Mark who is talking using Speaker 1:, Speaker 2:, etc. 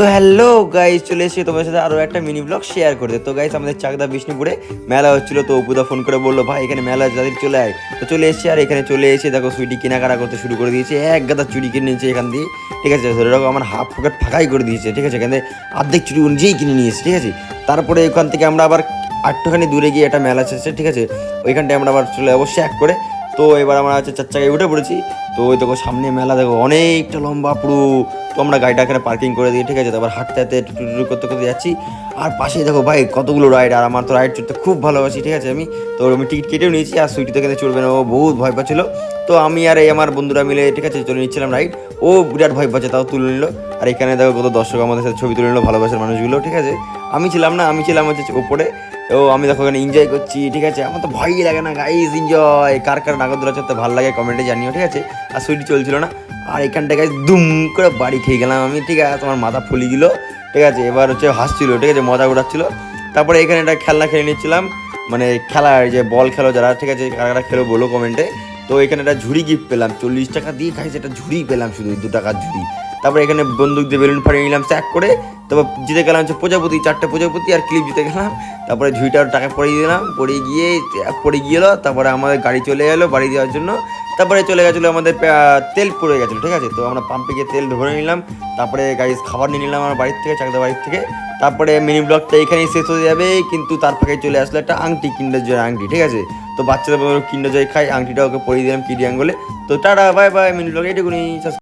Speaker 1: তো hello guys চলে এসেছি তোমার সাথে আরও একটা মিনি ব্লগ শেয়ার করতে। তো গাইজ আমাদের চাকদা বিষ্ণুপুরে মেলা হচ্ছিল, তো অপুদা ফোন করে বলল, ভাই, এখানে মেলা যাদের চলে আয়। তো চলে এসেছি আর এখানে চলে এসে দেখো সুইটি কেনাকাটা করতে শুরু করে দিয়েছে। এক গাদা চুরি কিনে নিয়েছে এখান দিয়ে, ঠিক আছে? ধরে রাখো, আমার হাফ পকেট ফাঁকাই করে দিয়েছে, ঠিক আছে? এখান থেকে অর্ধেক চুরি নিজেই কিনে নিয়েছে, ঠিক আছে? তারপরে ওখান থেকে আমরা আবার আটটুখানি দূরে গিয়ে একটা মেলা শেষে ঠিক আছে? ওইখানটায় আমরা আবার চলে যাব এক করে। তো এবার আমরা হচ্ছে চার চাকায় উঠে পড়েছি। তো ওই দেখো সামনে মেলা, দেখো অনেকটা লম্বা পুরো। তো আমরা গাড়িটা এখানে পার্কিং করে দিই ঠিক আছে? তারপর হাঁটতে হাঁটতে টুটু করতে করতে যাচ্ছি। আর পাশেই দেখো ভাই কতগুলো রাইড আর আমার তো রাইড চড়তে খুব ভালোবাসি, ঠিক আছে আমি? তো আমি টিকিট কেটেও নিয়েছি, আর সুইটি এখানে চড়বে না, ও বহুত ভয় পাচ্ছিল। তো আমি আর এই আমার বন্ধুরা মিলে, ঠিক আছে, চলে নিচ্ছিলাম রাইড ও বিরাট ভয় পাচ্ছে, তাও তুলে নিল। আর এখানে দেখো কত দর্শক আমাদের সাথে ছবি তুলে নিল, ভালোবাসার মানুষগুলো, ঠিক আছে? আমি ছিলাম না, আমি ছিলাম হচ্ছে ওপরে। ও, আমি দেখো এখানে এনজয় করছি, ঠিক আছে? আমার তো ভয়ই লাগে না গাইজ এনজয় কার কার নাগরদোলা চড়তে ভালো লাগে কমেন্টে জানিও, ঠিক আছে? আর সুইটি চলছিল না। আর এখানটা গাইজ দুম করে বাড়ি খেয়ে গেলাম আমি, ঠিক আছে? তোমার মাথা ফুলি গেল ঠিক আছে? এবার হচ্ছে হাসছিল, ঠিক আছে? মজা উড়াচ্ছিল। তারপরে এখানে একটা খেলনা খেলে নিচ্ছিলাম। মানে খেলার যে বল খেলো যারা, ঠিক আছে? কারা কারা খেলো বলো কমেন্টে তো এখানে একটা ঝুড়ি গিফট পেলাম, চল্লিশ টাকা দিয়ে খাইছে একটা ঝুড়ি পেলাম শুধু, দু টাকার ঝুড়ি। তারপরে এখানে বন্দুক দিয়ে বেলুন ফাটিয়ে নিলাম স্যাক করে। তারপর জিতে গেলাম হচ্ছে প্রজাপতি, চারটে প্রজাপতি আর ক্লিপ জিতে গেলাম। তারপরে ঝুড়িটার টাকা পড়িয়ে দিলাম পড়িয়ে গিয়ে পড়ে গিয়েলো তারপরে আমাদের গাড়ি চলে এলো বাড়ি দেওয়ার জন্য। তারপরে চলে গেছিল আমাদের তেল পড়ে গেছিল, ঠিক আছে? তো আমরা পাম্পে গিয়ে তেল ভরে নিলাম। তারপরে গাড়ি খাবার নিয়ে নিলাম আমার বাড়ির থেকে চাকদা বাড়ির থেকে। তারপরে মিনি ব্লগটা এখানেই শেষ হয়ে যাবে, কিন্তু তার ফাঁকে চলে আসলো একটা আংটি, কিন্ডার জয়ের আংটি, ঠিক আছে? তো বাচ্চাদের কিন্ডার জয় খাই আংটিটা ওকে পরিয়ে দিলাম কিডি আঙ্গুলে তো tata bye bye mini blog এটুকুনি